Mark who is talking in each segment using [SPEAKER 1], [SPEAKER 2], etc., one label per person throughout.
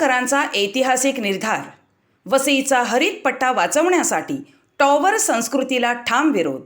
[SPEAKER 1] मुळगावकरांचा ऐतिहासिक निर्धार. वसईचा हरित पट्टा वाचवण्यासाठी टॉवर संस्कृतीला ठाम विरोध.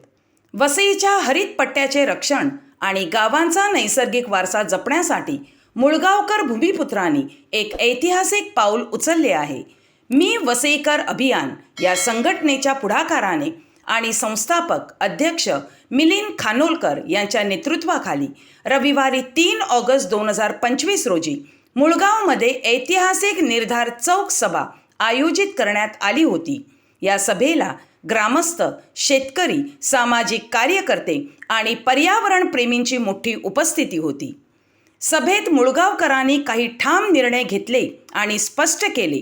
[SPEAKER 1] वसईच्या हरित पट्ट्याचे रक्षण आणि गावांचा नैसर्गिक वारसा जपण्यासाठी मुळगावकर भूमिपुत्रांनी एक ऐतिहासिक पाऊल उचलले आहे. मी वसईकर अभियान या संघटनेच्या पुढाकाराने आणि संस्थापक अध्यक्ष मिलिंद खानोलकर यांच्या नेतृत्वाखाली रविवारी तीन ऑगस्ट दोन हजार पंचवीस रोजी मुळगावमध्ये ऐतिहासिक निर्धार चौक सभा आयोजित करण्यात आली होती. या सभेला ग्रामस्थ शेतकरी सामाजिक कार्यकर्ते आणि पर्यावरण प्रेमींची मोठी उपस्थिती होती. सभेत मुळगावकरांनी काही ठाम निर्णय घेतले आणि स्पष्ट केले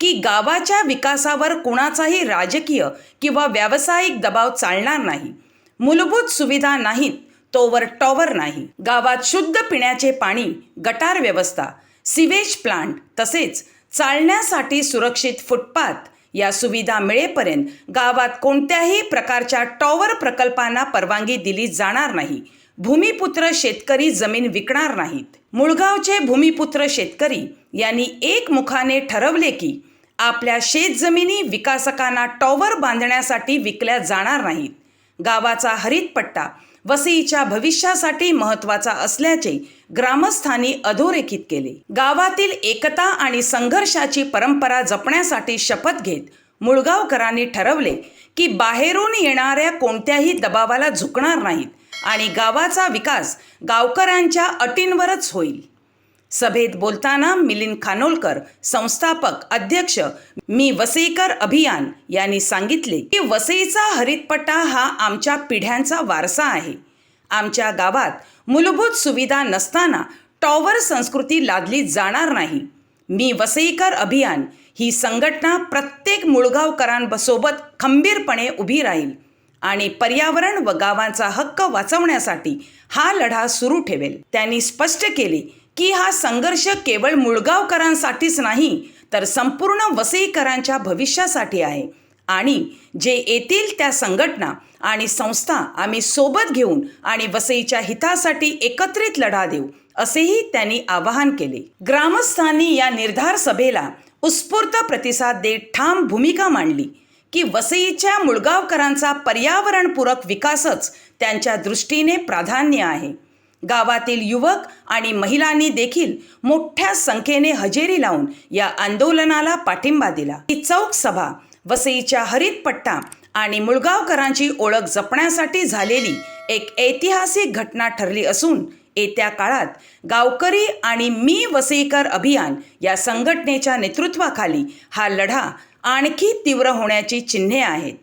[SPEAKER 1] की गावाच्या विकासावर कोणाचाही राजकीय किंवा व्यावसायिक दबाव चालणार नाही. मूलभूत सुविधा नाहीत तोवर टॉवर नाही. गावात शुद्ध पिण्याचे पाणी गटार व्यवस्था सिवेज प्लांट तसेच चालण्यासाठी सुरक्षित फुटपाथ या सुविधा मिळेपर्यंत गावात कोणत्याही प्रकारच्या टॉवर प्रकल्पांना परवानगी दिली जाणार नाही. भूमिपुत्र शेतकरी जमीन विकणार नाहीत. मुळगावचे भूमिपुत्र शेतकरी यांनी एकमुखाने ठरवले की आपल्या शेतजमिनी विकासकांना टॉवर बांधण्यासाठी विकल्या जाणार नाहीत. गावाचा हरित पट्टा वसईच्या भविष्यासाठी महत्त्वाचा असल्याचे ग्रामस्थांनी अधोरेखित केले. गावातील एकता आणि संघर्षाची परंपरा जपण्यासाठी शपथ घेत मुळगावकरांनी ठरवले की बाहेरून येणाऱ्या कोणत्याही दबावाला झुकणार नाहीत आणि गावाचा विकास गावकऱ्यांच्या अटींवरच होईल. सभेत बोलताना मिलिंद खानोलकर संस्थापक अध्यक्ष मी वसईकर अभियान यांनी सांगितले की वसईचा हरितपट्टा हा आमच्या पिढ्यांचा वारसा आहे. आमच्या गावात मूलभूत सुविधा नसताना टॉवर संस्कृती लादली जाणार नाही. मी वसईकर अभियान ही संघटना प्रत्येक मुळगावकरांसोबत खंबीरपणे उभी राहील आणि पर्यावरण व गावांचा हक्क वाचवण्यासाठी हा लढा सुरू ठेवेल. त्यांनी स्पष्ट केले की हा संघर्ष केवळ मुळगावकरांसाठीच नाही तर संपूर्ण वसईकरांच्या भविष्यासाठी आहे. आणि जे येतील त्या संघटना आणि संस्था आम्ही सोबत घेऊन आणि वसईच्या हितासाठी एकत्रित लढा देऊ असेही त्यांनी आवाहन केले. ग्रामस्थांनी या निर्धार सभेला उत्स्फूर्त प्रतिसाद देत ठाम भूमिका मांडली की वसईच्या मुळगावकरांचा पर्यावरणपूरक विकासच त्यांच्या दृष्टीने प्राधान्य आहे. गावातील युवक आणि महिलांनी देखील मोठ्या संख्येने हजेरी लावून या आंदोलनाला पाठिंबा दिला. ही चौक सभा वसईच्या हरित पट्टा आणि मुळगावकरांची ओळख जपण्यासाठी झालेली एक ऐतिहासिक घटना ठरली असून येत्या काळात गावकरी आणि मी वसईकर अभियान या संघटनेच्या नेतृत्वाखाली हा लढा आणखी तीव्र होण्याची चिन्हे आहेत.